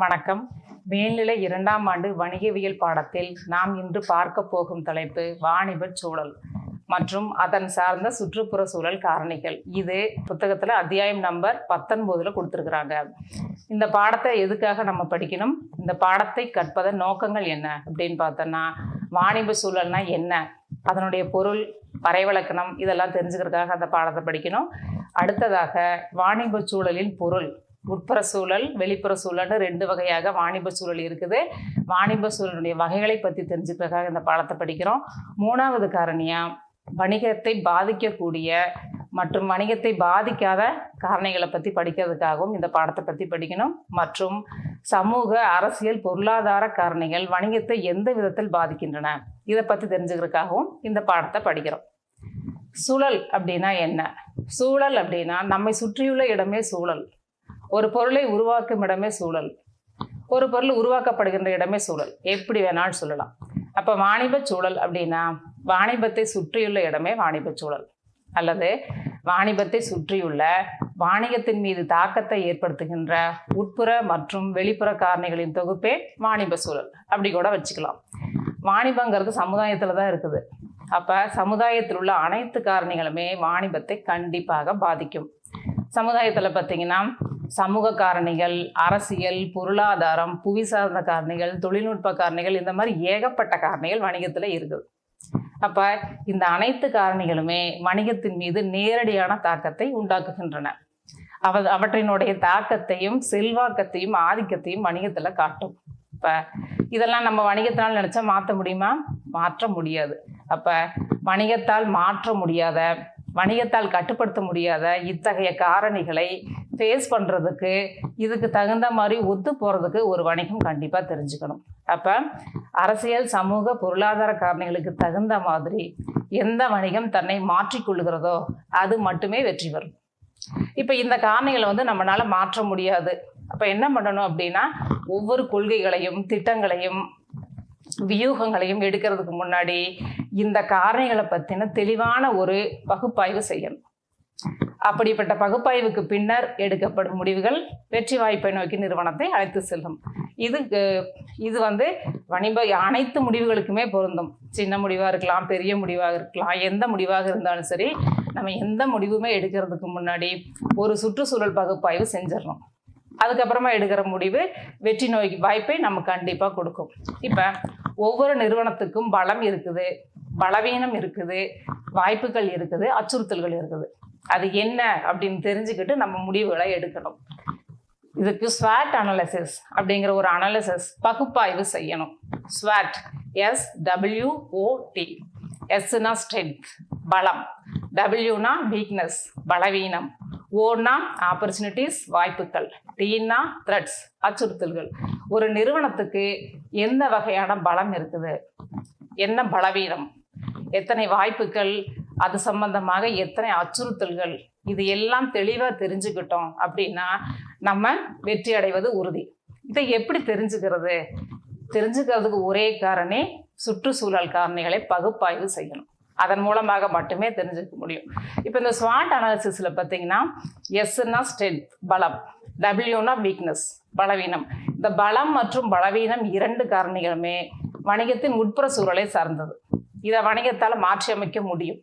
வணக்கம். மேல்நிலை இரண்டாம் ஆண்டு வணிகவியல் பாடத்தில் நாம் இன்று பார்க்க போகும் தலைப்பு வாணிப சூழல் மற்றும் அதன் சார்ந்த சுற்றுப்புற சூழல் காரணிகள். இது புத்தகத்தில் அத்தியாயம் நம்பர் பத்தொன்பதுல கொடுத்துருக்குறாங்க. இந்த பாடத்தை எதுக்காக நம்ம படிக்கணும்? இந்த பாடத்தை கற்பதன் நோக்கங்கள் என்ன? அப்படின்னு பார்த்தோன்னா வாணிப சூழல்னா என்ன? அதனுடைய பொருள் வரைவிலக்கணம் இதெல்லாம் தெரிஞ்சுக்கிறதுக்காக அந்த பாடத்தை படிக்கணும். அடுத்ததாக வாணிப சூழலின் பொருள். உட்புற சூழல் வெளிப்புற சூழல்னு ரெண்டு வகையாக வாணிப சூழல் இருக்குது. வாணிப சூழலுடைய வகைகளை பற்றி தெரிஞ்சுக்கிறதுக்காக இந்த பாடத்தை படிக்கிறோம். மூணாவது காரணியாக வணிகத்தை பாதிக்கக்கூடிய மற்றும் வணிகத்தை பாதிக்காத காரணிகளை பற்றி படிக்கிறதுக்காகவும் இந்த பாடத்தை பற்றி படிக்கணும். மற்றும் சமூக அரசியல் பொருளாதார காரணிகள் வணிகத்தை எந்த விதத்தில் பாதிக்கின்றன? இதை பற்றி தெரிஞ்சுக்கிறதுக்காகவும் இந்த பாடத்தை படிக்கிறோம். சூழல் அப்படின்னா என்ன? சூழல் அப்படின்னா நம்மை சுற்றியுள்ள இடமே சூழல். ஒரு பொருளை உருவாக்கும் இடமே சூழல். ஒரு பொருள் உருவாக்கப்படுகின்ற இடமே சூழல். எப்படி வேணாலும் சொல்லலாம். அப்போ வாணிப சூழல் அப்படின்னா வாணிபத்தை சுற்றியுள்ள இடமே வாணிப சூழல். அல்லது வாணிபத்தை சுற்றியுள்ள வாணிகத்தின் மீது தாக்கத்தை ஏற்படுத்துகின்ற உட்புற மற்றும் வெளிப்புற காரணிகளின் தொகுப்பே வாணிப சூழல். அப்படி கூட வச்சுக்கலாம். வாணிபங்கிறது சமுதாயத்தில் தான் இருக்குது. அப்போ சமுதாயத்தில் உள்ள அனைத்து காரணிகளுமே வாணிபத்தை கண்டிப்பாக பாதிக்கும். சமுதாயத்தில் பார்த்தீங்கன்னா சமூக காரணிகள் அரசியல் பொருளாதாரம் புவி சார்ந்த காரணிகள் தொழில்நுட்ப காரணிகள் இந்த மாதிரி ஏகப்பட்ட காரணிகள் வணிகத்தில் இருக்குது. அப்போ இந்த அனைத்து காரணிகளுமே வணிகத்தின் மீது நேரடியான தாக்கத்தை உண்டாக்குகின்றன. அவ அவற்றினுடைய தாக்கத்தையும் செல்வாக்கத்தையும் ஆதிக்கத்தையும் வணிகத்தில் காட்டும். இப்போ இதெல்லாம் நம்ம வணிகத்தினால் நினச்சா மாற்ற முடியுமா? மாற்ற முடியாது. அப்போ வணிகத்தால் மாற்ற முடியாத வணிகத்தால் கட்டுப்படுத்த முடியாத இத்தகைய காரணிகளை ஃபேஸ் பண்ணுறதுக்கு இதுக்கு தகுந்த மாதிரி ஒத்து போகிறதுக்கு ஒரு வணிகம் கண்டிப்பாக தெரிஞ்சுக்கணும். அப்போ அரசியல் சமூக பொருளாதார காரணிகளுக்கு தகுந்த மாதிரி எந்த வணிகம் தன்னை மாற்றிக்கொள்கிறதோ அது மட்டுமே வெற்றி பெறும். இப்போ இந்த காரணிகளை வந்து நம்மளால் மாற்ற முடியாது. அப்போ என்ன பண்ணணும் அப்படின்னா ஒவ்வொரு கொள்கைகளையும் திட்டங்களையும் வியூகங்களையும் எடுக்கிறதுக்கு முன்னாடி இந்த காரணிகளை பற்றின தெளிவான ஒரு பகுப்பாய்வு செய்யணும். அப்படிப்பட்ட பகுப்பாய்வுக்கு பின்னர் எடுக்கப்படும் முடிவுகள் வெற்றி வாய்ப்பை நோக்கி நிறுவனத்தை அழைத்து செல்லும். இது இது வந்து வணிப அனைத்து முடிவுகளுக்குமே பொருந்தும். சின்ன முடிவாக இருக்கலாம் பெரிய முடிவாக இருக்கலாம் எந்த முடிவாக இருந்தாலும் சரி நம்ம எந்த முடிவுமே எடுக்கிறதுக்கு முன்னாடி ஒரு சுற்றுச்சூழல் பகுப்பாய்வு செஞ்சிடணும். அதுக்கப்புறமா எடுக்கிற முடிவு வெற்றி நோய்க்கு வாய்ப்பை நம்ம கண்டிப்பாக கொடுக்கும். இப்போ ஒவ்வொரு நிறுவனத்துக்கும் பலம் இருக்குது பலவீனம் இருக்குது வாய்ப்புகள் இருக்குது அச்சுறுத்தல்கள் இருக்குது. அது என்ன அப்படின்னு தெரிஞ்சுக்கிட்டு நம்ம முடிவுகளை எடுக்கணும். இதுக்கு ஸ்வாட் அனாலிசிஸ் அப்படிங்கிற ஒரு அனாலிசிஸ் பகுப்பாய்வு செய்யணும். ஸ்வாட் எஸ் டபிள்யூஓடி எஸ்னா ஸ்ட்ரென்த் பலம். டபிள்யூனா வீக்னஸ் பலவீனம். ஓனா ஆப்பர்ச்சுனிட்டிஸ் வாய்ப்புகள். டீனா த்ரெட்ஸ் அச்சுறுத்தல்கள். ஒரு நிறுவனத்துக்கு எந்த வகையான பலம் இருக்குது? என்ன பலவீனம்? எத்தனை வாய்ப்புகள்? அது சம்பந்தமாக எத்தனை அச்சுறுத்தல்கள்? இது எல்லாம் தெளிவாக தெரிஞ்சுக்கிட்டோம் அப்படின்னா நம்ம வெற்றி அடைவது உறுதி. இதை எப்படி தெரிஞ்சுக்கிறது? தெரிஞ்சுக்கிறதுக்கு ஒரே காரணி சுற்றுச்சூழல் காரணிகளை பகுப்பாய்வு செய்யணும். அதன் மூலமாக மட்டுமே தெரிஞ்சுக்க முடியும். இப்போ இந்த ஸ்வாட் அனாலிசிஸில் பார்த்தீங்கன்னா எஸ்னா ஸ்ட்ரென்த் பலம். டபிள்யூனா வீக்னஸ் பலவீனம். இந்த பலம் மற்றும் பலவீனம் இரண்டு காரணிகளுமே வணிகத்தின் உட்புற சூழலை சார்ந்தது. இதை வணிகத்தால் மாற்றி அமைக்க முடியும்.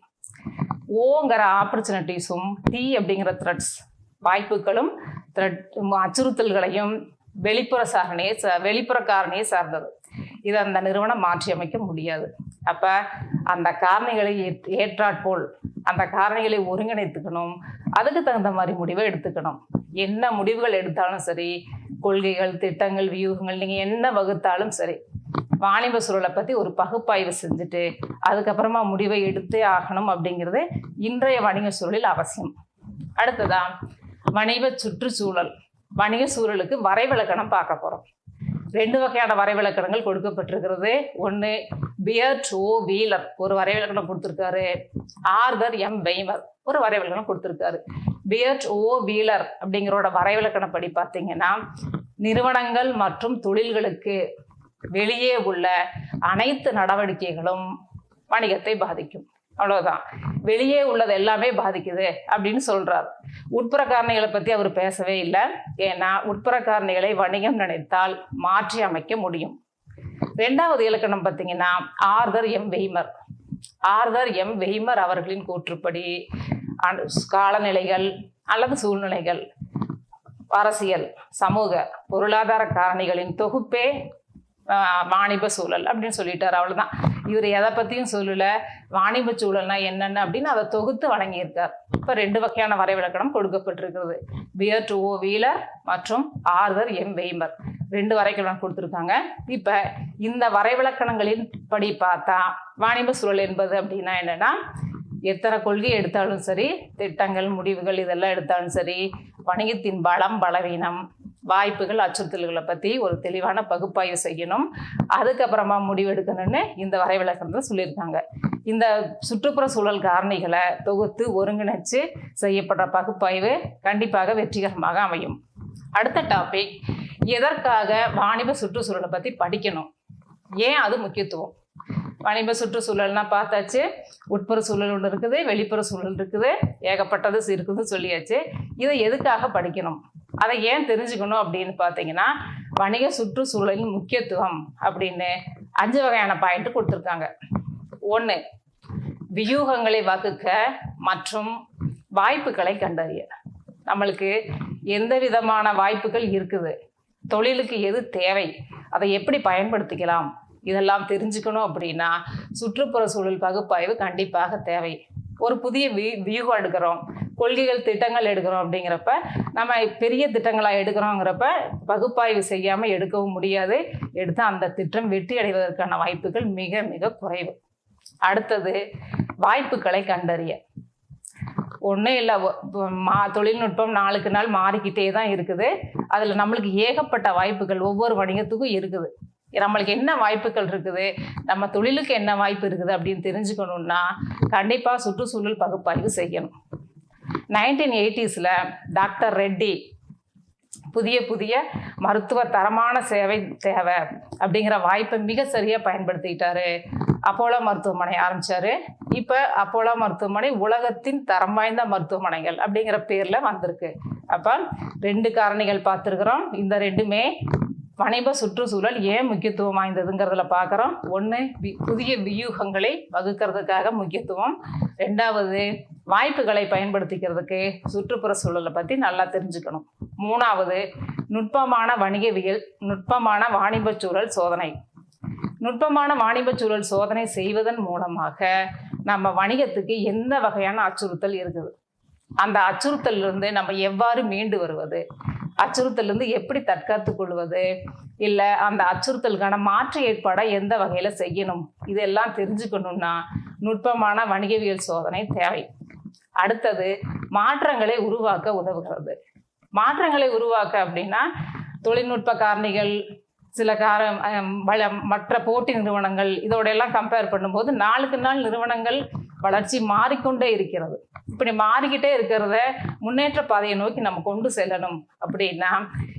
ஓங்கிற ஆப்பர்ச்சுனிட்டிஸும் டி அப்படிங்கிற த்ரெட்ஸ் வாய்ப்புகளும் த்ரெட் அச்சுறுத்தல்களையும் வெளிப்புற சாரணியை வெளிப்புற காரணியை சார்ந்தது. இதை அந்த நிறுவனம் மாற்றி அமைக்க முடியாது. அப்போ அந்த காரணிகளை ஏற்- ஏற்றாற்போல் அந்த காரணிகளை ஒருங்கிணைத்துக்கணும். அதுக்கு தகுந்த மாதிரி முடிவை எடுத்துக்கணும். என்ன முடிவுகள் எடுத்தாலும் சரி கொள்கைகள் திட்டங்கள் வியூகங்கள் நீங்கள் என்ன வகுத்தாலும் சரி வாணிப சூழலை பற்றி ஒரு பகுப்பாய்வு செஞ்சுட்டு அதுக்கப்புறமா முடிவை எடுத்தே ஆகணும் அப்படிங்கிறது இன்றைய வணிக சூழலில் அவசியம். அடுத்ததா வணிக சுற்றுச்சூழல். வணிக சூழலுக்கு வரைவிலக்கணம் பார்க்க போகிறோம் ரெண்டு வகையான வரைவிலக்கணங்கள் கொடுக்கப்பட்டிருக்கிறது. ஒன்று பியர்ட் ஓ வீலர் ஒரு வரைவிலக்கணம் கொடுத்துருக்காரு. ஆர்தர் எம் வெய்மர் ஒரு வரைவிலக்கணம் கொடுத்துருக்காரு. பியர்ட் ஓ வீலர் அப்படிங்கிறோட வரைவிலக்கணப்படி பார்த்தீங்கன்னா நிறுவனங்கள் மற்றும் தொழில்களுக்கு வெளியே உள்ள அனைத்து நடவடிக்கைகளும் வணிகத்தை பாதிக்கும். அவ்வளவுதான். வெளியே உள்ளது எல்லாமே பாதிக்குது அப்படின்னு சொல்கிறார் உட்புற காரணிகளை பத்தி அவர் பேசவே இல்லை. ஏன்னா உட்புற காரணிகளை வணிகம் நினைத்தால் மாற்றி அமைக்க முடியும். ரெண்டாவது இலக்கணம் பார்த்தீங்கன்னா Arthur M Weimer. Arthur M Weimer அவர்களின் கூற்றுப்படி காலநிலைகள் அல்லது சூழ்நிலைகள் அரசியல் சமூக பொருளாதார காரணிகளின் தொகுப்பே வாணிப சூழல் அப்படின்னு சொல்லிட்டார் அவ்வளோதான் இவர் எதை பற்றியும் சொல்லலை. வாணிப சூழல்னா என்னென்ன அப்படின்னு அதை தொகுத்து வழங்கியிருக்கார். இப்போ ரெண்டு வகையான வரைவிலக்கணம் கொடுக்கப்பட்டிருக்கிறது. பியர் டு ஓ வீலர் மற்றும் ஆர்தர் எம் வெய்மர் ரெண்டு வரைவிலக்கணம் கொடுத்துருக்காங்க. இப்போ இந்த வரைவிலக்கணங்களின் படி பார்த்தா வாணிப சூழல் என்பது அப்படின்னா என்னன்னா எத்தனை கொள்கை எடுத்தாலும் சரி திட்டங்கள் முடிவுகள் இதெல்லாம் எடுத்தாலும் சரி வணிகத்தின் பலம் பலவீனம் வாய்ப்புகள் அச்சுறுத்தல்களை பற்றி ஒரு தெளிவான பகுப்பாய்வு செய்யணும். அதுக்கப்புறமா முடிவெடுக்கணும்னு இந்த வரைவிலக்கணத்தில் சொல்லியிருக்காங்க. இந்த சுற்றுப்புற சூழல் காரணிகளை தொகுத்து ஒருங்கிணைச்சு செய்யப்படுற பகுப்பாய்வு கண்டிப்பாக வெற்றிகரமாக அமையும். அடுத்த டாபிக் எதற்காக வாணிப சுற்றுச்சூழலை பற்றி படிக்கணும்? ஏன் அது முக்கியத்துவம்? வாணிப சுற்றுச்சூழல்னா பார்த்தாச்சு உட்புற சூழல் ஒன்று இருக்குது வெளிப்புற சூழல் இருக்குது ஏகப்பட்டது இருக்குதுன்னு சொல்லியாச்சு. இதை எதுக்காக படிக்கணும்? அதை ஏன் தெரிஞ்சுக்கணும் அப்படின்னு பார்த்தீங்கன்னா வணிக சுற்றுச்சூழலின் முக்கியத்துவம் அப்படின்னு அஞ்சு வகையான பாயிண்ட் கொடுத்துருக்காங்க. ஒன்று வியூகங்களை வகுக்க மற்றும் வாய்ப்புகளை கண்டறிய. நம்மளுக்கு எந்த விதமான வாய்ப்புகள் இருக்குது? தொழிலுக்கு எது தேவை? அதை எப்படி பயன்படுத்திக்கலாம்? இதெல்லாம் தெரிஞ்சுக்கணும் அப்படின்னா சுற்றுப்புற சூழல் பகுப்பாய்வு கண்டிப்பாக தேவை. ஒரு புதிய வியூகம் எடுக்கிறோம். கொள்கைகள் திட்டங்கள் எடுக்கிறோம் அப்படிங்கிறப்ப நம்ம பெரிய திட்டங்களாக எடுக்கிறோங்கிறப்ப பகுப்பாய்வு செய்யாமல் எடுக்கவும் முடியாது. எடுத்து அந்த திட்டம் வெற்றி அடைவதற்கான வாய்ப்புகள் மிக மிக குறைவு. அடுத்தது வாய்ப்புகளை கண்டறிய. ஒன்றும் இல்லை மா தொழில்நுட்பம் நாளுக்கு நாள் மாறிக்கிட்டே தான் இருக்குது. அதில் நம்மளுக்கு ஏகப்பட்ட வாய்ப்புகள் ஒவ்வொரு வணிகத்துக்கும் இருக்குது. நம்மளுக்கு என்ன வாய்ப்புகள் இருக்குது? நம்ம தொழிலுக்கு என்ன வாய்ப்பு இருக்குது அப்படின்னு தெரிஞ்சுக்கணுன்னா கண்டிப்பாக சுற்றுச்சூழல் பகுப்பாய்வு செய்யணும். நைன்டீன் எயிட்டிஸில் டாக்டர் ரெட்டி புதிய புதிய மருத்துவ தரமான சேவை தேவை அப்படிங்கிற வாய்ப்பை மிக சரியாக பயன்படுத்திக்கிட்டாரு அப்போலோ மருத்துவமனை ஆரம்பித்தார் இப்போ அப்போலோ மருத்துவமனை உலகத்தின் தரம் வாய்ந்த மருத்துவமனைகள் அப்படிங்கிற பேரில் வந்திருக்கு. அப்போ ரெண்டு காரணிகள் பார்த்துருக்குறோம். இந்த ரெண்டுமே வணிப சுற்றுச்சூழல் ஏன் முக்கியத்துவம் வாய்ந்ததுங்கிறதுல பார்க்குறோம். ஒன்று புதிய வியூகங்களை வகுக்கிறதுக்காக முக்கியத்துவம். ரெண்டாவது வாய்ப்புகளை பயன்படுத்திக்கிறதுக்கு சுற்றுப்புற சூழலை பற்றி நல்லா தெரிஞ்சுக்கணும். மூணாவது நுட்பமான வணிகவியல் நுட்பமான வாணிபச் சூழல் சோதனை. நுட்பமான வாணிபச் சூழல் சோதனை செய்வதன் மூலமாக நம்ம வணிகத்துக்கு எந்த வகையான அச்சுறுத்தல் இருக்குது? அந்த அச்சுறுத்தலிருந்து நம்ம எவ்வாறு மீண்டு வருவது? அச்சுறுத்தலேருந்து எப்படி தற்காத்து கொள்வது இல்லை அந்த அச்சுறுத்தலுக்கான மாற்று ஏற்பாடாக எந்த வகையில் செய்யணும்? இதெல்லாம் தெரிஞ்சுக்கணும்னா நுட்பமான வணிகவியல் சோதனை தேவை. அடுத்தது மாற்றங்களை உருவாக்க உதவுகிறது. மாற்றங்களை உருவாக்க அப்படின்னா தொழில்நுட்ப காரணிகள் சில கார மற்ற போட்டி நிறுவனங்கள் இதோட எல்லாம் கம்பேர் பண்ணும்போது நாளுக்கு நாள் நிறுவனங்கள் வளர்ச்சி மாறிக்கொண்டே இருக்கிறது. இப்படி மாறிக்கிட்டே இருக்கிறத முன்னேற்ற பாதையை நோக்கி நம்ம கொண்டு செல்லணும். அப்படின்னா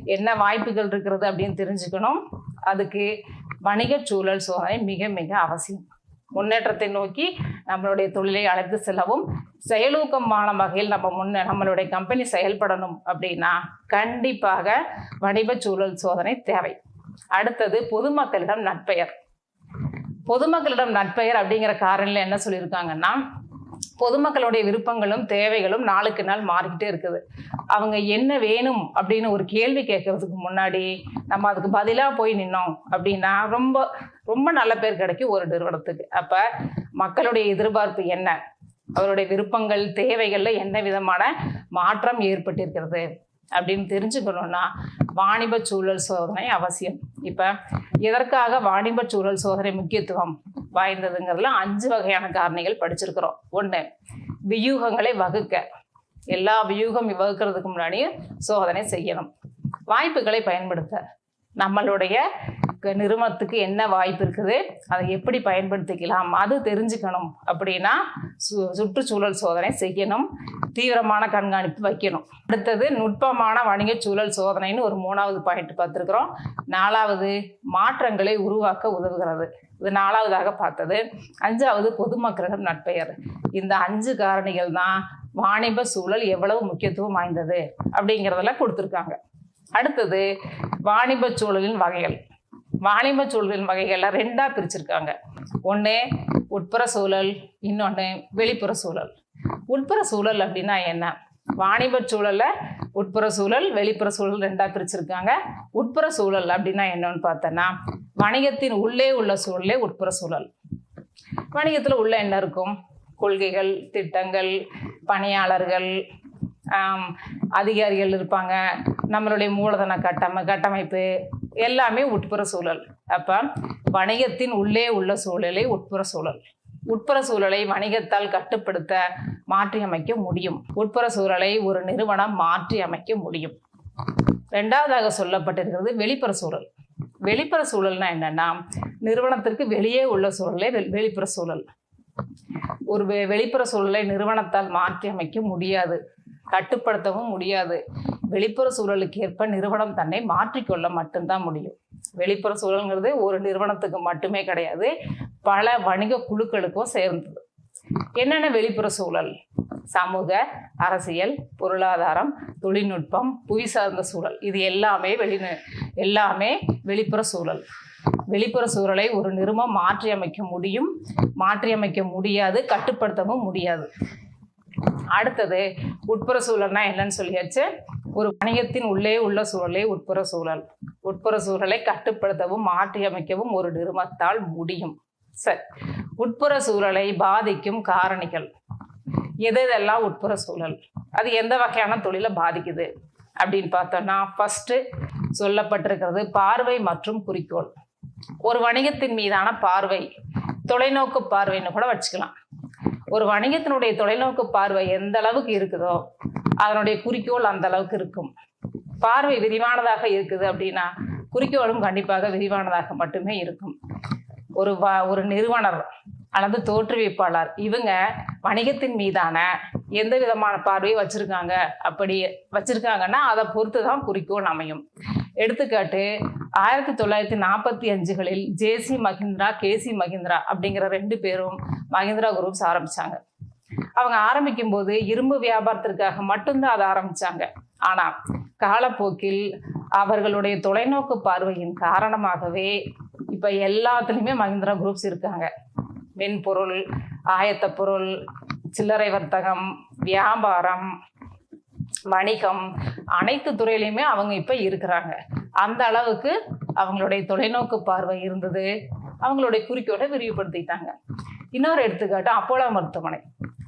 என்ன வாய்ப்புகள் இருக்கிறது அப்படின்னு தெரிஞ்சுக்கணும். அதுக்கு வணிகச் சூழல் சோதனை மிக மிக அவசியம். முன்னேற்றத்தை நோக்கி நம்மளுடைய தொழிலை அழைத்து செல்லவும் செயலூக்கமான வகையில் நம்ம முன்ன நம்மளுடைய கம்பெனி செயல்படணும் அப்படின்னா கண்டிப்பாக வணிகச் சூழல் சோதனை தேவை. அடுத்தது பொதுமக்களிடம் நட்பெயர் பொதுமக்களிடம் நட்பெயர் அப்படிங்கிற காரணியில் என்ன சொல்லியிருக்காங்கன்னா பொதுமக்களுடைய விருப்பங்களும் தேவைகளும் நாளுக்கு நாள் மாறிக்கிட்டே இருக்குது. அவங்க என்ன வேணும் அப்படின்னு ஒரு கேள்வி கேட்கறதுக்கு முன்னாடி நம்ம அதுக்கு பதிலாக போய் நின்னோம் அப்படின்னா ரொம்ப ரொம்ப நல்ல பேர் கிடைக்கும் ஒரு நிறுவனத்துக்கு. அப்போ மக்களுடைய எதிர்பார்ப்பு என்ன? அவருடைய விருப்பங்கள் தேவைகளில் என்ன விதமான மாற்றம் ஏற்பட்டிருக்கிறது? அப்படின்னு தெரிஞ்சுக்கணும்னா வாணிப சூழல் சோதனை அவசியம். இப்போ எதற்காக வாணிப சூழல் சோதனை முக்கியத்துவம் வாய்ந்ததுங்கிறதுல அஞ்சு வகையான காரணிகள் படிச்சிருக்கிறோம். ஒன்று வியூகங்களை வகுக்க. எல்லா வியூகம் வகுக்கிறதுக்கு முன்னாடியும் சோதனை செய்யணும். வாய்ப்புகளை பயன்படுத்த. நம்மளுடைய நிறுவனத்துக்கு என்ன வாய்ப்பு இருக்குது அதை எப்படி பயன்படுத்திக்கலாம் அது தெரிஞ்சுக்கணும் அப்படின்னா சு சுற்றுச்சூழல் சோதனை செய்யணும். தீவிரமான கண்காணிப்பு வைக்கணும். அடுத்தது நுட்பமான வணிகச் சூழல் சோதனைன்னு ஒரு மூணாவது பாயிண்ட் பார்த்துருக்குறோம். நாலாவது மாற்றங்களை உருவாக்க உதவுகிறது. இது நாலாவதாக பார்த்தது. அஞ்சாவது பொதுமக்களிடம் நட்பெயர் இந்த அஞ்சு காரணிகள் தான் வாணிப சூழல் எவ்வளவு முக்கியத்துவம் வாய்ந்தது அப்படிங்கிறதெல்லாம் கொடுத்துருக்காங்க. அடுத்தது வாணிப சூழலின் வகைகள். வாணிப சூழலின் வகைகளை ரெண்டாக பிரிச்சிருக்காங்க. ஒன்று உட்புற சூழல் இன்னொன்று வெளிப்புற சூழல். உட்புற சூழல் அப்படின்னா என்ன? வாணிப சூழல்ல உட்புற சூழல் வெளிப்புற சூழல் ரெண்டாக பிரிச்சிருக்காங்க. உட்புற சூழல் அப்படின்னா என்னன்னு பார்த்தோன்னா வணிகத்தின் உள்ளே உள்ள சூழலே உட்புற சூழல். வணிகத்தில் உள்ள என்ன இருக்கும்? கொள்கைகள் திட்டங்கள் பணியாளர்கள் அதிகாரிகள் இருப்பாங்க. நம்மளுடைய மூலதன கட்டமை கட்டமைப்பு எல்லாமே உட்புற சூழல். அப்போ வணிகத்தின் உள்ளே உள்ள சூழலே உட்புற சூழல். உட்புற சூழலை வணிகத்தால் கட்டுப்படுத்த மாற்றி அமைக்க முடியும். உட்புற சூழலை ஒரு நிறுவனம் மாற்றி அமைக்க முடியும். ரெண்டாவதாக சொல்லப்பட்டிருக்கிறது வெளிப்புற சூழல். வெளிப்புற சூழல்னா என்னன்னா நிறுவனத்திற்கு வெளியே உள்ள சூழலே வெளிப்புற சூழல். ஒரு வெ- வெளிப்புற சூழலை நிறுவனத்தால் மாற்றி அமைக்க முடியாது. கட்டுப்படுத்தவும் முடியாது. வெளிப்புற சூழலுக்கு ஏற்ப நிறுவனம் தன்னை மாற்றிக்கொள்ள மட்டும்தான் முடியும். வெளிப்புற சூழல்ங்கிறது ஒரு நிறுவனத்துக்கு மட்டுமே கிடையாது. பல வணிக குழுக்களுக்கும் சேர்ந்தது. என்னென்ன வெளிப்புற சூழல்? சமூக அரசியல் பொருளாதாரம் தொழில்நுட்பம் புவி சார்ந்த சூழல். இது எல்லாமே வெளி எல்லாமே வெளிப்புற சூழல். வெளிப்புற சூழலை ஒரு நிறுவனம் மாற்றி அமைக்க முடியும் மாற்றி அமைக்க முடியாது கட்டுப்படுத்தவும் முடியாது. அடுத்தது உட்புற சூழல்னா என்னன்னு சொல்லியாச்சு? ஒரு வணிகத்தின் உள்ளே உள்ள சூழலே உட்புற சூழல். உட்புற சூழலை கட்டுப்படுத்தவும் மாற்றியமைக்கவும் ஒரு நிறுவனத்தால் முடியும். சரி. உட்புற சூழலை பாதிக்கும் காரணிகள். எது இதெல்லாம் உட்புற சூழல்? அது எந்த வகையான தொழிலை பாதிக்குது? அப்படின்னு பார்த்தோம்னா ஃபர்ஸ்ட் சொல்லப்பட்டிருக்கிறது பார்வை மற்றும் குறிக்கோள். ஒரு வணிகத்தின் மீதான பார்வை தொலைநோக்கு பார்வைன்னு கூட வச்சுக்கலாம். ஒரு வணிகத்தினுடைய தொலைநோக்கு பார்வை எந்த அளவுக்கு இருக்குதோ அதனுடைய குறிக்கோள் அந்த அளவுக்கு இருக்கும். பார்வை விரிவானதாக இருக்குது அப்படின்னா குறிக்கோளும் கண்டிப்பாக விரிவானதாக மட்டுமே இருக்கும். ஒரு வ ஒரு நிறுவனர் அல்லது தோற்றுவிப்பாளர் இவங்க வணிகத்தின் மீதான எந்த விதமான பார்வையை வச்சிருக்காங்க அப்படி வச்சிருக்காங்கன்னா அதை பொறுத்து தான் குறிக்கோள் அமையும். எடுத்துக்காட்டு ஆயிரத்தி தொள்ளாயிரத்தி நாற்பத்தி அஞ்சுகளில் ஜேசி மஹிந்திரா கேசி மஹிந்திரா அப்படிங்கிற ரெண்டு பேரும் மஹிந்திரா குரூப்ஸ் ஆரம்பித்தாங்க அவங்க ஆரம்பிக்கும் போது இரும்பு வியாபாரத்திற்காக மட்டும்தான் அதை ஆரம்பிச்சாங்க. ஆனா காலப்போக்கில் அவர்களுடைய தொலைநோக்கு பார்வையின் காரணமாகவே இப்போ எல்லாத்துலேயுமே மஹிந்திரா குரூப்ஸ் இருக்காங்க. மென்பொருள் ஆயத்த பொருள் சில்லறை வர்த்தகம் வியாபாரம் வணிகம் அனைத்து துறையிலையுமே அவங்க இப்போ இருக்கிறாங்க. அந்த அளவுக்கு அவங்களுடைய தொலைநோக்கு பார்வை இருந்தது. அவங்களுடைய குறிக்கோளை விரிவுபடுத்திட்டாங்க. இன்னொரு எடுத்துக்காட்டு அப்போலோ மருத்துவமனை.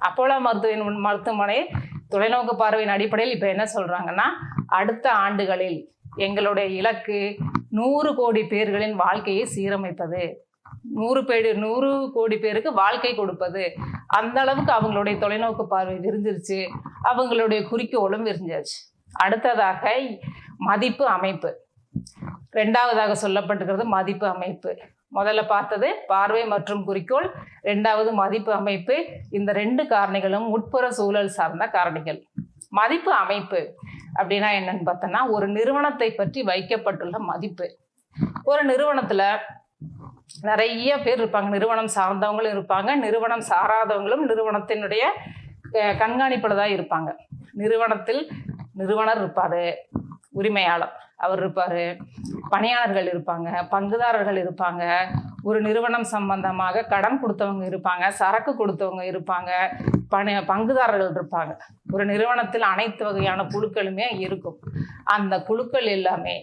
அப்போலா மருத்துவ மருத்துவமனை தொலைநோக்கு பார்வையின் அடிப்படையில் இப்போ என்ன சொல்றாங்கன்னா அடுத்த ஆண்டுகளில் எங்களுடைய இலக்கு நூறு கோடி பேர்களின் வாழ்க்கையை சீரமைப்பது. நூறு பேர் நூறு கோடி பேருக்கு வாழ்க்கை கொடுப்பது. அந்த அளவுக்கு அவங்களுடைய தொலைநோக்கு பார்வை விரிஞ்சிருச்சு. அவங்களுடைய குறிக்கோளும் விரிஞ்சாச்சு. அடுத்ததாக மதிப்பு அமைப்பு. ரெண்டாவதாக சொல்லப்பட்டிருக்கிறது மதிப்பு அமைப்பு. முதல்ல பார்த்தது பார்வை மற்றும் குறிக்கோள் ரெண்டாவது மதிப்பு அமைப்பு. இந்த ரெண்டு காரணிகளும் உட்புற சூழல் சார்ந்த காரணிகள். மதிப்பு அமைப்பு அப்படின்னா என்னன்னு பார்த்தோன்னா ஒரு நிறுவனத்தை பற்றி வைக்கப்பட்டுள்ள மதிப்பு. ஒரு நிறுவனத்துல நிறைய பேர் இருப்பாங்க. நிறுவனம் சார்ந்தவங்களும் இருப்பாங்க. நிறுவனம் சாராதவங்களும் நிறுவனத்தினுடைய அஹ், கண்காணிப்புல தான் இருப்பாங்க. நிறுவனத்தில் நிறுவனர் இருப்பாரு. உரிமையாளர். அவர் இருப்பாரு. பணியாளர்கள் இருப்பாங்க பங்குதாரர்கள் இருப்பாங்க ஒரு நிறுவனம் சம்பந்தமாக கடன் கொடுத்தவங்க இருப்பாங்க சரக்கு கொடுத்தவங்க இருப்பாங்க பணி பங்குதாரர்கள் இருப்பாங்க. ஒரு நிறுவனத்தில் அனைத்து வகையான குழுக்களுமே இருக்கும். அந்த குழுக்கள் எல்லாமே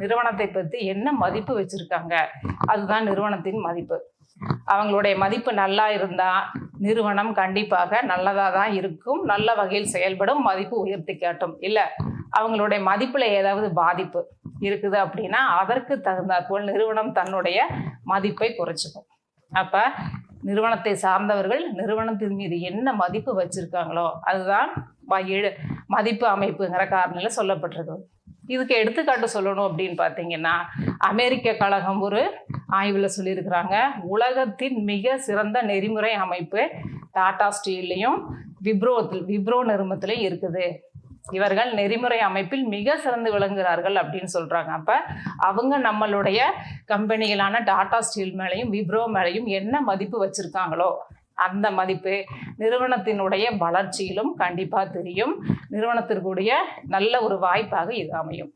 நிறுவனத்தை பற்றி என்ன மதிப்பு வச்சிருக்காங்க? அதுதான் நிறுவனத்தின் மதிப்பு. அவங்களுடைய மதிப்பு நல்லா இருந்தா நிறுவனம் கண்டிப்பாக நல்லதாக தான் இருக்கும். நல்ல வகையில் செயல்படும் மதிப்பு உயர்த்தி காட்டும். இல்லை அவங்களுடைய மதிப்புல ஏதாவது பாதிப்பு இருக்குது அப்படின்னா அதற்கு தகுந்தாற்போல் நிறுவனம் தன்னுடைய மதிப்பை குறைச்சிக்கும். அப்ப நிறுவனத்தை சார்ந்தவர்கள் நிறுவனத்தின் மீது என்ன மதிப்பு வச்சிருக்காங்களோ அதுதான் வ- எழு- மதிப்பு அமைப்புங்கிற காரணில சொல்லப்பட்டிருக்கு இதுக்கு எடுத்துக்காட்டு சொல்லணும் அப்படின்னு பார்த்தீங்கன்னா அமெரிக்க கழகம் ஒரு ஆய்வில் சொல்லியிருக்கிறாங்க உலகத்தின் மிக சிறந்த நெறிமுறை அமைப்பு டாடா ஸ்டீல்லையும் விப்ரோ விப்ரோ நிறுவனத்துலையும் இருக்குது. இவர்கள் நெறிமுறை அமைப்பில் மிக சிறந்து விளங்குகிறார்கள் அப்படின்னு சொல்றாங்க. அப்ப அவங்க நம்மளுடைய கம்பெனிகளான டாடா ஸ்டீல் மேலேயும் விப்ரோ மேலேயும் என்ன மதிப்பு வச்சிருக்காங்களோ அந்த மதிப்பு நிறுவனத்தினுடைய வளர்ச்சியிலும் கண்டிப்பா தெரியும். நிறுவனத்திற்குடைய நல்ல ஒரு வாய்ப்பாக இது அமையும்.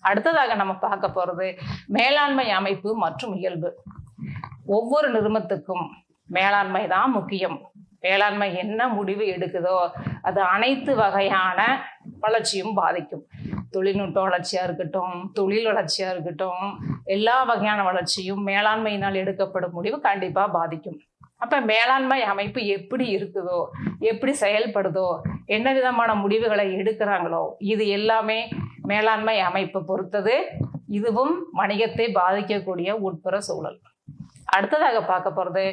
அடுத்ததாக நம்ம பார்க்க போறது மேலாண்மை அமைப்பு மற்றும் இயல்பு. ஒவ்வொரு நிறுவனத்துக்கும் மேலாண்மை தான் முக்கியம். வேளாண்மை என்ன முடிவு எடுக்குதோ அது அனைத்து வகையான வளர்ச்சியும் பாதிக்கும். தொழில்நுட்ப வளர்ச்சியாக இருக்கட்டும் தொழில் வளர்ச்சியாக இருக்கட்டும் எல்லா வகையான வளர்ச்சியும் மேலாண்மையினால் எடுக்கப்படும் முடிவு கண்டிப்பாக பாதிக்கும். அப்போ மேலாண்மை அமைப்பு எப்படி இருக்குதோ எப்படி செயல்படுதோ என்ன விதமான முடிவுகளை எடுக்கிறாங்களோ இது எல்லாமே மேலாண்மை அமைப்பை பொறுத்தது. இதுவும் வணிகத்தை பாதிக்கக்கூடிய உட்புற சூழல். அடுத்ததாக பார்க்க போகிறது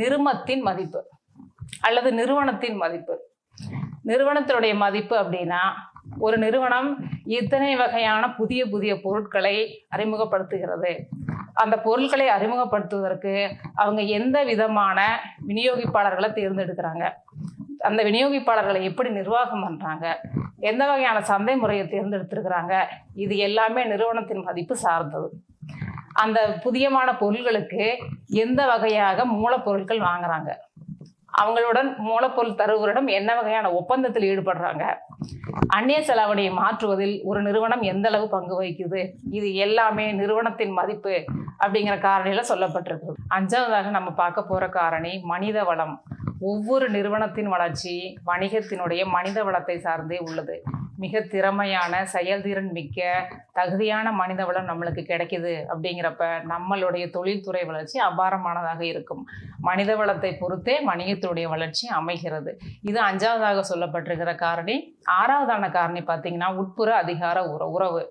நிறுமத்தின் மதிப்பு. அல்லது நிறுவனத்தின் மதிப்பு. நிறுவனத்தினுடைய மதிப்பு அப்படின்னா ஒரு நிறுவனம் இத்தனை வகையான புதிய புதிய பொருட்களை அறிமுகப்படுத்துகிறது. அந்த பொருட்களை அறிமுகப்படுத்துவதற்கு அவங்க எந்த விதமான விநியோகிப்பாளர்களை தேர்ந்தெடுக்கிறாங்க? அந்த விநியோகிப்பாளர்களை எப்படி நிர்வாகம் பண்ணுறாங்க எந்த வகையான சந்தை முறையை தேர்ந்தெடுத்திருக்கிறாங்க? இது எல்லாமே நிறுவனத்தின் மதிப்பு சார்ந்தது. அந்த புதியமான பொருள்களுக்கு எந்த வகையாக மூலப்பொருட்கள் வாங்குறாங்க? அவங்களுடன் மூலப்பொருள் தருவரிடம் என்ன வகையான ஒப்பந்தத்தில் ஈடுபடுறாங்க? அந்நிய செலாவணியை மாற்றுவதில் ஒரு நிறுவனம் எந்த அளவு பங்கு வகிக்குது? இது எல்லாமே நிறுவனத்தின் மதிப்பு அப்படிங்கிற காரணியில சொல்லப்பட்டிருக்கு அஞ்சாவதாக நம்ம பார்க்க போற காரணி மனித வளம். ஒவ்வொரு நிறுவனத்தின் வளர்ச்சி வணிகத்தினுடைய மனித வளத்தை சார்ந்தே உள்ளது. மிக திறமையான செயல்திறன் மிக்க தகுதியான மனித வளம் நம்மளுக்கு கிடைக்குது அப்படிங்கிறப்ப நம்மளுடைய தொழில்துறை வளர்ச்சி அபாரமானதாக இருக்கும். மனித வளத்தை பொறுத்தே வணிகத்துடைய வளர்ச்சி அமைகிறது. இது அஞ்சாவதாக சொல்லப்பட்டிருக்கிற காரணி. ஆறாவதான காரணி பார்த்தீங்கன்னா உட்புற அதிகார உற உறவு.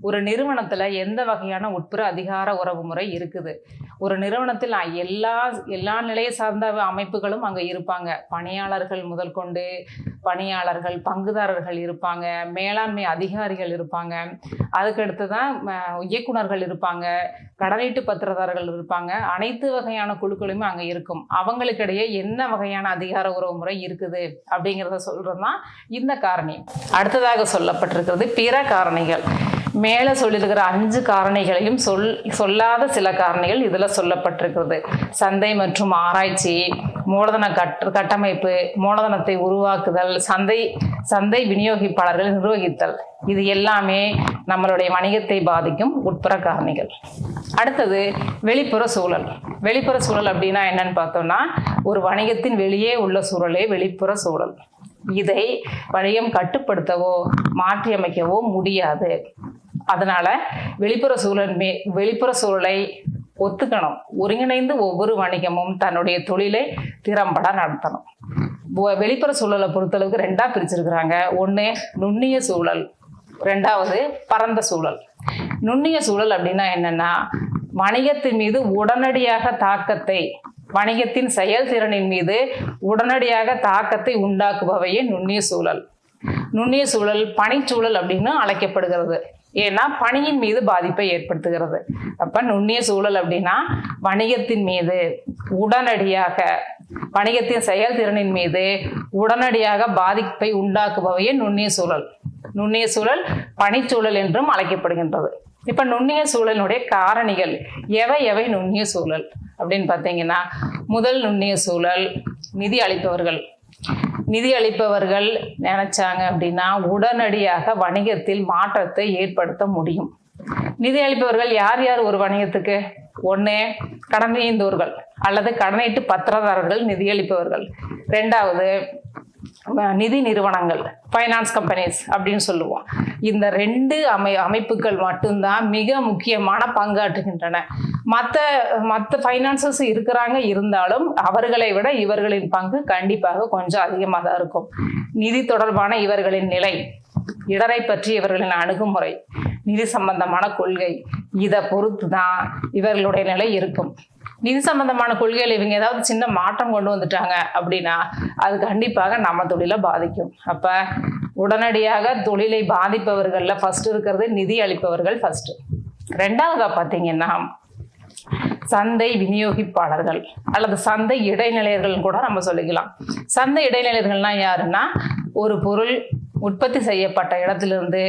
ஒரு நிறுவனத்தில் எந்த வகையான உட்புற அதிகார உறவு முறை இருக்குது? ஒரு நிறுவனத்தில் எல்லா எல்லா நிலையை சார்ந்த அமைப்புகளும் அங்கே இருப்பாங்க. பணியாளர்கள் முதல் கொண்டு பணியாளர்கள் பங்குதாரர்கள் இருப்பாங்க. மேலாண்மை அதிகாரிகள் இருப்பாங்க. அதுக்கடுத்து தான் இயக்குநர்கள் இயக்குனர்கள் இருப்பாங்க. கடனீட்டு பத்திரதாரர்கள் இருப்பாங்க. அனைத்து வகையான குழுக்களுமே அங்கே இருக்கும். அவங்களுக்கிடையே என்ன வகையான அதிகார உறவு முறை இருக்குது அப்படிங்கிறத சொல்கிறது தான் இந்த காரணி. அடுத்ததாக சொல்லப்பட்டிருக்கிறது பிற காரணிகள். மேலே சொல்லியிருக்கிற அஞ்சு காரணிகளையும் சொல் சொல்லாத சில காரணிகள் இதில் சொல்லப்பட்டிருக்கிறது. சந்தை மற்றும் ஆராய்ச்சி மூலதன கட் கட்டமைப்பு மூலதனத்தை உருவாக்குதல் சந்தை சந்தை விநியோகிப்பாளர்களை நிர்வகித்தல். இது எல்லாமே நம்மளுடைய வணிகத்தை பாதிக்கும் உட்புற காரணிகள். அடுத்தது வெளிப்புற சூழல். வெளிப்புற சூழல் அப்படின்னா என்னன்னு பார்த்தோம்னா ஒரு வணிகத்தின் வெளியே உள்ள சூழலே வெளிப்புற சூழல். இதை வணிகம் கட்டுப்படுத்தவோ மாற்றியமைக்கவோ முடியாது. அதனால வெளிப்புற சூழல் மே வெளிப்புற சூழலை ஒத்துக்கணும். ஒருங்கிணைந்து ஒவ்வொரு வணிகமும் தன்னுடைய தொழிலை திறம்பட நடத்தணும். வெளிப்புற சூழலை பொறுத்தளவுக்கு ரெண்டா பிரிச்சிருக்கிறாங்க. ஒன்று நுண்ணிய சூழல் ரெண்டாவது பரந்த சூழல். நுண்ணிய சூழல் அப்படின்னா என்னன்னா வணிகத்தின் மீது உடனடியாக தாக்கத்தை வணிகத்தின் செயல்திறனின் மீது உடனடியாக தாக்கத்தை உண்டாக்குபவையே நுண்ணிய சூழல். நுண்ணிய சூழல் பனிச்சூழல் அப்படின்னு அழைக்கப்படுகிறது. ஏன்னா பணியின் மீது பாதிப்பை ஏற்படுத்துகிறது. அப்ப நுண்ணிய சூழல் அப்படின்னா வணிகத்தின் மீது உடனடியாக வணிகத்தின் செயல்திறனின் மீது உடனடியாக பாதிப்பை உண்டாக்குபவையே நுண்ணிய சூழல். நுண்ணிய சூழல் பனிச்சூழல் என்றும் அழைக்கப்படுகின்றது. இப்ப நுண்ணிய சூழலினுடைய காரணிகள் எவை எவை நுண்ணிய சூழல்? அப்படின்னு பார்த்தீங்கன்னா முதல் நுண்ணிய சூழல் நிதி அளிப்பவர்கள். நிதி அளிப்பவர்கள் நினைச்சாங்க அப்படின்னா உடனடியாக வணிகத்தில் மாற்றத்தை ஏற்படுத்த முடியும். நிதி அளிப்பவர்கள் யார் யார் ஒரு வணிகத்துக்கு? ஒன்று கடனீந்தோர்கள் அல்லது கடனீட்டு பத்திரதாரர்கள் நிதியளிப்பவர்கள். ரெண்டாவது நிதி நிறுவனங்கள் ஃபைனான்ஸ் கம்பெனிஸ் அப்படின்னு சொல்லுவோம். இந்த ரெண்டு அமை அமைப்புகள் மட்டும்தான் மிக முக்கியமான பங்காற்றுகின்றன. மற்ற மற்ற ஃபைனான்சஸ் இருக்கிறாங்க இருந்தாலும் அவர்களை விட இவர்களின் பங்கு கண்டிப்பாக கொஞ்சம் அதிகமாக தான் இருக்கும். நிதி தொடர்பான இவர்களின் நிலை இடரை பற்றி இவர்களின் அணுகுமுறை நிதி சம்பந்தமான கொள்கை இதை பொறுத்து தான் இவர்களுடைய நிலை இருக்கும். நிதி சம்பந்தமான கொள்கையில் இவங்க ஏதாவது சின்ன மாற்றம் கொண்டு வந்துட்டாங்க அப்படின்னா அது கண்டிப்பாக நம்ம தொழிலை பாதிக்கும். அப்ப உடனடியாக தொழிலை பாதிப்பவர்கள்ல ஃபர்ஸ்ட் இருக்கிறது நிதி அளிப்பவர்கள் ஃபர்ஸ்ட் ரெண்டாவதா பார்த்தீங்கன்னா சந்தை விநியோகிப்பாளர்கள் அல்லது சந்தை இடைநிலையர்கள் கூட நம்ம சொல்லிக்கலாம். சந்தை இடைநிலையர்கள்னா யாருன்னா ஒரு பொருள் உற்பத்தி செய்யப்பட்ட இடத்திலிருந்து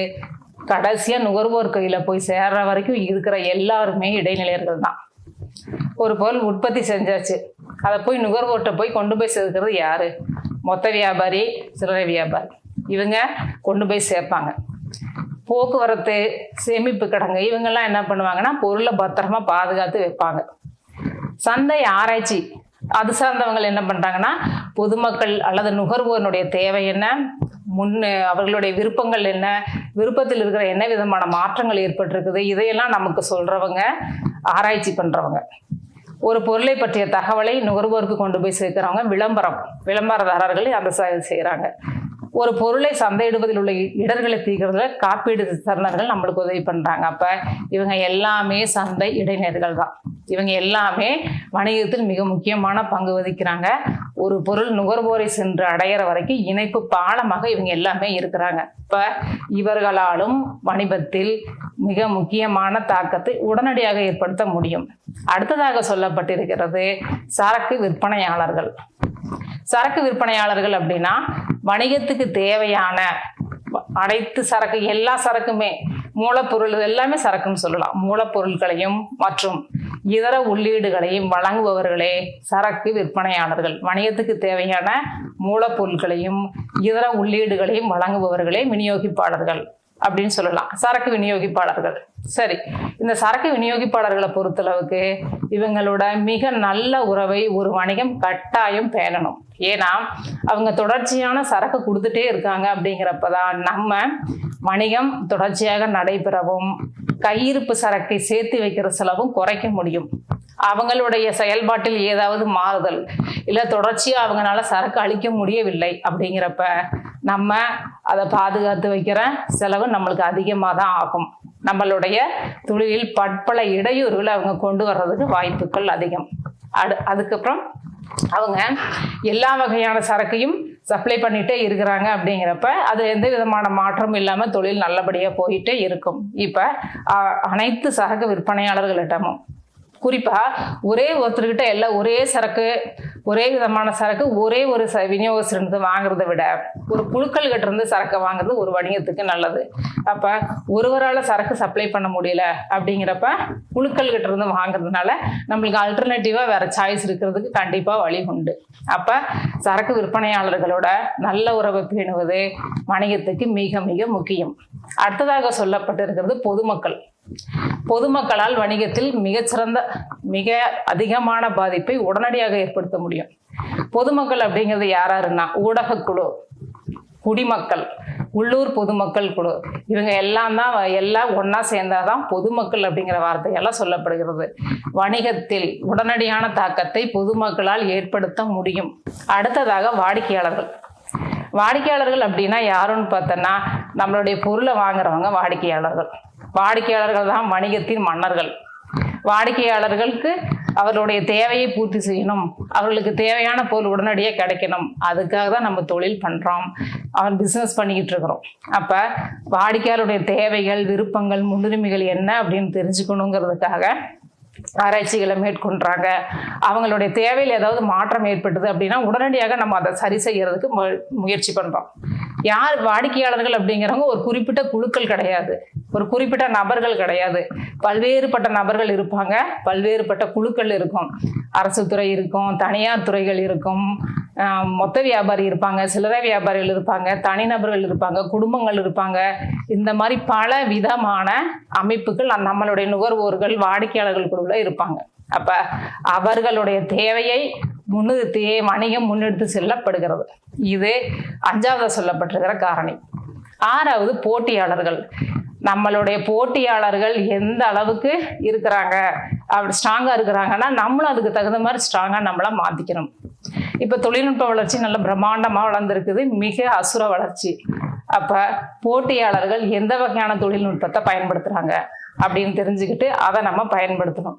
கடைசியாக நுகர்வோர் கையில் போய் சேர்ற வரைக்கும் இருக்கிற எல்லாருமே இடைநிலையர்கள் தான். ஒரு பொருள் உற்பத்தி செஞ்சாச்சு. அதை போய் நுகர்வோர்கிட்ட போய் கொண்டு போய் சேர்க்கிறது யாரு? மொத்த வியாபாரி சில்லறை வியாபாரி. இவங்க கொண்டு போய் சேர்ப்பாங்க. போக்குவரத்து சேமிப்பு கிடங்கு இவங்கெல்லாம் என்ன பண்ணுவாங்கன்னா பொருளை பத்திரமா பாதுகாத்து வைப்பாங்க. சந்தை ஆராய்ச்சி அது சார்ந்தவங்க என்ன பண்றாங்கன்னா பொதுமக்கள் அல்லது நுகர்வோருடைய தேவை என்ன முன் அவர்களுடைய விருப்பங்கள் என்ன விருப்பத்தில் இருக்கிற என்ன விதமான மாற்றங்கள் ஏற்பட்டிருக்குது இதையெல்லாம் நமக்கு சொல்றவங்க ஆராய்ச்சி பண்றவங்க. ஒரு பொருளை பற்றிய தகவலை நுகர்வோருக்கு கொண்டு போய் சேர்க்கிறவங்க விளம்பரம் விளம்பரதாரர்கள் அந்த செய்கிறாங்க ஒரு பொருளை சந்தையிடுவதில் உள்ள இடர்களை தீர்க்கிறதுல காப்பீடு தருணர்கள் நம்மளுக்கு உதவி பண்றாங்க. அப்ப இவங்க எல்லாமே சந்தை இடைநிலைகள் தான். இவங்க எல்லாமே வணிகத்தில் மிக முக்கியமான பங்கு வகிக்கிறாங்க. ஒரு பொருள் நுகர்வோரை சென்று அடையிற வரைக்கும் இணைப்பு பாலமாக இவங்க எல்லாமே இருக்கிறாங்க. இப்ப இவர்களாலும் வணிபத்தில் மிக முக்கியமான தாக்கத்தை உடனடியாக ஏற்படுத்த முடியும். அடுத்ததாக சொல்லப்பட்டிருக்கிறது சரக்கு விற்பனையாளர்கள். சரக்கு விற்பனையாளர்கள் அப்படின்னா வணிகத்துக்கு தேவையான அனைத்து சரக்கு எல்லா சரக்குமே மூலப்பொருள் எல்லாமே சரக்குன்னு சொல்லலாம். மூலப்பொருட்களையும் மற்றும் இதர உள்ளீடுகளையும் வழங்குபவர்களே சரக்கு விற்பனையாளர்கள். வணிகத்துக்கு தேவையான மூலப்பொருட்களையும் இதர உள்ளீடுகளையும் வழங்குபவர்களே விநியோகிப்பாளர்கள். அப்படின்னு சொல்லலாம். சரக்கு விநியோகிப்பாளர்கள். சரி இந்த சரக்கு விநியோகிப்பாளர்களை பொறுத்தளவுக்கு இவங்களோட மிக நல்ல உறவை ஒரு வணிகம் கட்டாயம் பேணணும். ஏன்னா அவங்க தொடர்ச்சியான சரக்கு கொடுத்துட்டே இருக்காங்க அப்படிங்கிறப்பதான் நம்ம வணிகம் தொடர்ச்சியாக நடைபெறவும் கையிருப்பு சரக்கை சேர்த்து வைக்கிற செலவும் குறைக்க முடியும். அவங்களுடைய செயல்பாட்டில் ஏதாவது மாறுதல் இல்லை தொடர்ச்சியாக அவங்களால சரக்கு அளிக்க முடியவில்லை அப்படிங்கிறப்ப நம்ம அதை பாதுகாத்து வைக்கிற செலவு நம்மளுக்கு அதிகமாக தான் ஆகும். நம்மளுடைய தொழிலில் பற்பல இடையூறுகளை அவங்க கொண்டு வர்றதுக்கு வாய்ப்புகள் அதிகம். அடு அதுக்கப்புறம் அவங்க எல்லா வகையான சரக்கையும் சப்ளை பண்ணிட்டே இருக்கிறாங்க அப்படிங்கிறப்ப அது எந்த விதமான மாற்றமும் இல்லாமல் தொழில் நல்லபடியாக போயிட்டே இருக்கும். இப்போ அனைத்து சரக்கு விற்பனையாளர்களிடமும் குறிப்பாக ஒரே ஒருத்தர்கிட்ட எல்லாம் ஒரே சரக்கு ஒரே விதமான சரக்கு ஒரே ஒரு ச விநியோகஸ்தரிருந்து வாங்குறதை விட ஒரு குழுக்கள் கிட்ட இருந்து சரக்கை வாங்குறது ஒரு வணிகத்துக்கு நல்லது. அப்போ ஒருவரால் சரக்கு சப்ளை பண்ண முடியல அப்படிங்கிறப்ப குழுக்கள் கிட்ட இருந்து வாங்குறதுனால நம்மளுக்கு அல்டர்னேட்டிவாக வேற சாய்ஸ் இருக்கிறதுக்கு கண்டிப்பாக வழி உண்டு. அப்போ சரக்கு விற்பனையாளர்களோட நல்ல உறவை பேணுவது வணிகத்துக்கு மிக மிக முக்கியம். அடுத்ததாக சொல்லப்பட்டிருக்கிறது பொதுமக்கள். பொதுமக்களால் வணிகத்தில் மிகச்சிறந்த மிக அதிகமான பாதிப்பை உடனடியாக ஏற்படுத்த முடியும். பொதுமக்கள் அப்படிங்கிறது யாராருன்னா ஊடகக்குழு குடிமக்கள் உள்ளூர் பொதுமக்கள் குழு. இவங்க எல்லாம் தான் எல்லாம் ஒன்றா சேர்ந்தாதான் பொதுமக்கள் அப்படிங்கிற வார்த்தையெல்லாம் சொல்லப்படுகிறது. வணிகத்தில் உடனடியான தாக்கத்தை பொதுமக்களால் ஏற்படுத்த முடியும். அடுத்ததாக வாடிக்கையாளர்கள். வாடிக்கையாளர்கள் அப்படின்னா யாருன்னு பார்த்தோன்னா நம்மளுடைய பொருளை வாங்குறவங்க வாடிக்கையாளர்கள். வாடிக்கையாளர்கள் தான் வணிகத்தின் மன்னர்கள். வாடிக்கையாளர்களுக்கு அவர்களுடைய தேவையை பூர்த்தி செய்யணும். அவர்களுக்கு தேவையான பொருள் உடனடியாக கிடைக்கணும். அதுக்காக தான் நம்ம தொழில் பண்ணுறோம் அவன் பிஸ்னஸ் பண்ணிக்கிட்டு இருக்கிறோம். அப்போ வாடிக்கையாளருடைய தேவைகள் விருப்பங்கள் முன்னுரிமைகள் என்ன அப்படின்னு தெரிஞ்சுக்கணுங்கிறதுக்காக ஆராய்ச்சிகளை மேற்கொள்றாங்க. அவங்களுடைய தேவையில் ஏதாவது மாற்றம் ஏற்பட்டது அப்படின்னா உடனடியாக நம்ம அதை சரி செய்யறதுக்கு மு- முயற்சி பண்றோம். யார் வாடிக்கையாளர்கள் அப்படிங்கிறவங்க ஒரு குறிப்பிட்ட குழுக்கள் கிடையாது. ஒரு குறிப்பிட்ட நபர்கள் கிடையாது. பல்வேறுபட்ட நபர்கள் இருப்பாங்க. பல்வேறுபட்ட குழுக்கள் இருக்கும். அரசு துறை இருக்கும் தனியார் துறைகள் இருக்கும். மொத்த வியாபாரி இருப்பாங்க சில்லறை வியாபாரிகள் இருப்பாங்க தனிநபர்கள் இருப்பாங்க குடும்பங்கள் இருப்பாங்க. இந்த மாதிரி பல விதமான அமைப்புகள் நம்மளுடைய நுகர்வோர்கள் வாடிக்கையாளர்கள் குழுவில் இருப்பாங்க. அப்ப அவர்களுடைய தேவையை முன்னிறுத்தி வணிகம் முன்னெடுத்து செல்லப்படுகிறது. இது அஞ்சாவது சொல்லப்பட்டிருக்கிற காரணி. ஆறாவது போட்டியாளர்கள். நம்மளுடைய போட்டியாளர்கள் எந்த அளவுக்கு இருக்கிறாங்க? அப்படி ஸ்ட்ராங்காக இருக்கிறாங்கன்னா நம்மளும் அதுக்கு தகுந்த மாதிரி ஸ்ட்ராங்காக நம்மளை மாற்றிக்கணும் இப்போ தொழில்நுட்ப வளர்ச்சி நல்ல பிரம்மாண்டமாக வளர்ந்துருக்குது. மிக அசுர வளர்ச்சி. அப்போ போட்டியாளர்கள் எந்த வகையான தொழில்நுட்பத்தை பயன்படுத்துகிறாங்க அப்படின்னு தெரிஞ்சுக்கிட்டு அதை நம்ம பயன்படுத்தணும்.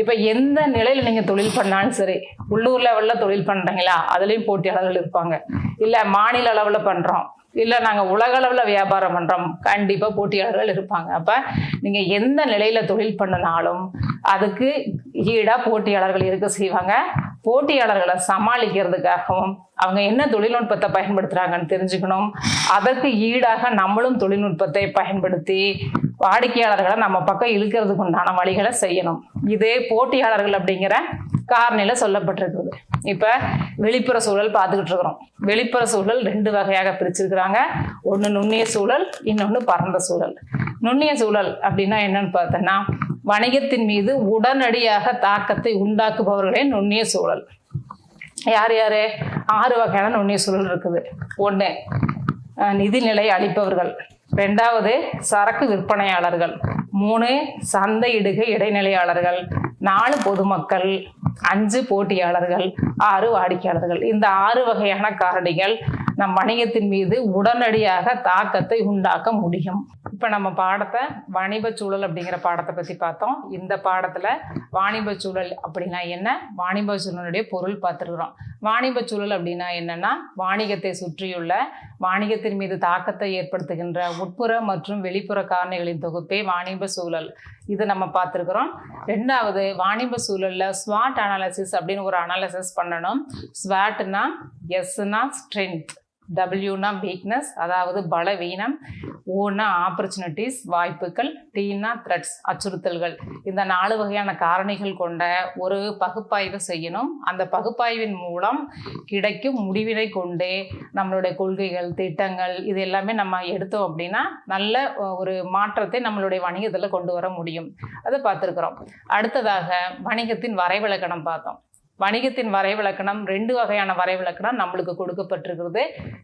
இப்போ எந்த நிலையில் நீங்கள் தொழில் பண்ணாலும் சரி உள்ளூர் லெவலில் தொழில் பண்ணுறீங்களா அதுலேயும் போட்டியாளர்கள் இருப்பாங்க. இல்லை மாநில அளவில் பண்ணுறோம் இல்லை நாங்கள் உலக அளவில் வியாபாரம் பண்ணுறோம் கண்டிப்பாக போட்டியாளர்கள் இருப்பாங்க. அப்போ நீங்கள் எந்த நிலையில் தொழில் பண்ணினாலும் அதுக்கு ஈடாக போட்டியாளர்கள் இருக்க செய்வாங்க. போட்டியாளர்களை சமாளிக்கிறதுக்காகவும் அவங்க என்ன தொழில்நுட்பத்தை பயன்படுத்துகிறாங்கன்னு தெரிஞ்சுக்கணும். அதற்கு ஈடாக நம்மளும் தொழில்நுட்பத்தை பயன்படுத்தி வாடிக்கையாளர்களை நம்ம பக்கம் இழுக்கிறதுக்கு உண்டான வழிகளை செய்யணும். இதே போட்டியாளர்கள் அப்படிங்கிற காரணியில சொல்லப்பட்டிருக்குது இப்போ வெளிப்புற சூழல் பார்த்துக்கிட்டு இருக்கிறோம். வெளிப்புற சூழல் ரெண்டு வகையாக பிரிச்சிருக்கிறாங்க. ஒன்று நுண்ணிய சூழல் இன்னொன்று பரந்த சூழல். நுண்ணிய சூழல் அப்படின்னா என்னன்னு பார்த்தோன்னா வணிகத்தின் மீது உடனடியாக தாக்கத்தை உண்டாக்குபவர்களே நுண்ணிய சூழல். யார் யார்? ஆறு வகையான நுண்ணிய சூழல் இருக்குது. ஒன்று நிதிநிலை அளிப்பவர்கள். ரெண்டாவது சரக்கு விற்பனையாளர்கள். மூணு சந்தையிடுகை இடைநிலையாளர்கள். நாலு பொதுமக்கள். அஞ்சு போட்டியாளர்கள். ஆறு வாடிக்கையாளர்கள். இந்த ஆறு வகையான காரணிகள் நம் வணிகத்தின் மீது உடனடியாக தாக்கத்தை உண்டாக்க முடியும். இப்போ நம்ம பாடத்தை வாணிப சூழல் அப்படிங்கிற பாடத்தை பற்றி பார்த்தோம். இந்த பாடத்தில் வாணிப சூழல் அப்படின்னா என்ன? வாணிப சூழலுடைய பொருள் பார்த்துருக்குறோம். வாணிப சூழல் அப்படின்னா என்னென்னா வாணிகத்தை சுற்றியுள்ள வாணிகத்தின் மீது தாக்கத்தை ஏற்படுத்துகின்ற உட்புற மற்றும் வெளிப்புற காரணிகளின் தொகுப்பே வாணிப சூழல். இது நம்ம பார்த்துருக்குறோம். ரெண்டாவது வாணிப சூழலில் ஸ்வாட் அனாலிசிஸ் அப்படின்னு ஒரு அனாலிசிஸ் பண்ணணும். ஸ்வாட்னா எஸ்னா ஸ்ட்ரென்த் டபிள்யூனா வீக்னஸ் அதாவது பலவீனம். ஓனா ஆப்பர்ச்சுனிட்டிஸ் வாய்ப்புகள். டீனா த்ரெட்ஸ் அச்சுறுத்தல்கள். இந்த நாலு வகையான காரணிகள் கொண்ட ஒரு பகுப்பாய்வு செய்யணும். அந்த பகுப்பாய்வின் மூலம் கிடைக்கும் முடிவினை கொண்டே நம்மளுடைய கொள்கைகள் திட்டங்கள் இது எல்லாமே நம்ம எடுத்தோம் அப்படின்னா நல்ல ஒரு மாற்றத்தை நம்மளுடைய வணிகத்தில் கொண்டு வர முடியும். அதை பார்த்துருக்குறோம். அடுத்ததாக வணிகத்தின் வரைவிலக்கணம் பார்த்தோம். வணிகத்தின் வரைவிலக்கணம் ரெண்டு வகையான வரைவிலக்கணம் நம்மளுக்கு கொடுக்கப்பட்டிருக்கிறது.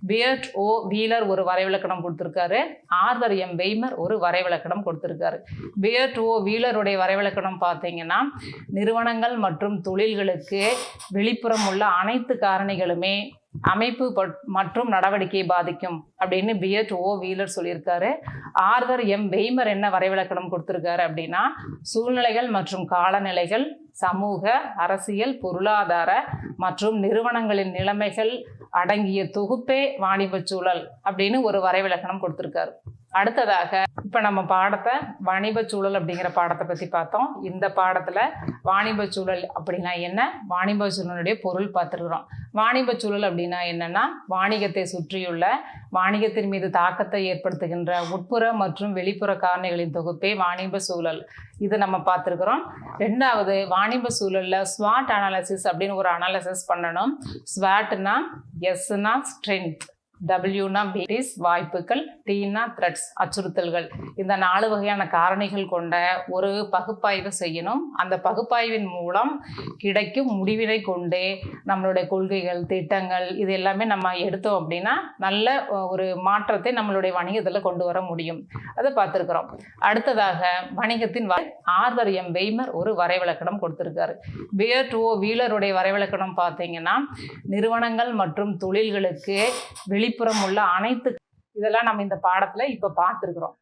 பியர்ட் ஓ வீலர் ஒரு வரைவிலக்கணம் கொடுத்துருக்காரு. ஆர்தர் எம் வெய்மர் ஒரு வரைவிலக்கணம் கொடுத்துருக்காரு. பியர்ட் ஓ வீலருடைய வரைவிலக்கணம் பார்த்தீங்கன்னா நிறுவனங்கள் மற்றும் தொழில்களுக்கு வெளிப்புறம் உள்ள அனைத்து காரணிகளுமே அமைப்பு பட்- மற்றும் நடவடிக்கையை பாதிக்கும் அப்படின்னு பியர்ட் ஓ வீலர் சொல்லியிருக்காரு. ஆர்தர் எம் வெய்மர் என்ன வரைவிலக்கணம் கொடுத்துருக்காரு அப்படின்னா சூழ்நிலைகள் மற்றும் காலநிலைகள் சமூக அரசியல் பொருளாதார மற்றும் நிறுவனங்களின் நிலைமைகள் அடங்கிய தொகுப்பே வாணிப சூழல் அப்படின்னு ஒரு வரைவிலக்கணம் கொடுத்துருக்காரு. அடுத்ததாக இப்போ நம்ம பாடத்தை வாணிப சூழல் அப்படிங்கிற பாடத்தை பற்றி பார்த்தோம். இந்த பாடத்தில் வாணிப சூழல் அப்படின்னா என்ன? வாணிப சூழலுடைய பொருள் பார்த்துருக்குறோம். வாணிப சூழல் அப்படின்னா என்னன்னா வாணிகத்தை சுற்றியுள்ள வாணிகத்தின் மீது தாக்கத்தை ஏற்படுத்துகின்ற உட்புற மற்றும் வெளிப்புற காரணிகளின் தொகுப்பே வாணிப சூழல். இது நம்ம பார்த்துருக்குறோம். ரெண்டாவது வாணிப சூழலில் ஸ்வாட் அனாலிசிஸ் அப்படின்னு ஒரு அனாலிசிஸ் பண்ணணும். ஸ்வாட்னா எஸ்னா ஸ்ட்ரென்த் டபிள்யூனா பேரிஸ் வாய்ப்புகள் டீனா த்ரெட்ஸ் அச்சுறுத்தல்கள். இந்த நாலு வகையான காரணிகள் கொண்ட ஒரு பகுப்பாய்வு செய்யணும். அந்த பகுப்பாய்வின் மூலம் கிடைக்கும் முடிவினை கொண்டே நம்மளுடைய கொள்கைகள் திட்டங்கள் இது எல்லாமே நம்ம எடுத்தோம் அப்படின்னா நல்ல ஒரு மாற்றத்தை நம்மளுடைய வணிகத்தில் கொண்டு வர முடியும். அதை பார்த்துருக்குறோம். அடுத்ததாக வணிகத்தின் ஆர்தர் எம். வெய்மர் ஒரு வரைவிலக்கணம் கொடுத்துருக்காரு. பியர் ஓ வீலருடைய வரைவிலக்கணம் பார்த்தீங்கன்னா நிறுவனங்கள் மற்றும் தொழில்களுக்கு வெளிப்புறம் உள்ள அனைத்து இதெல்லாம் நம்ம இந்த பாடத்துல இப்ப பார்த்துருக்குறோம்.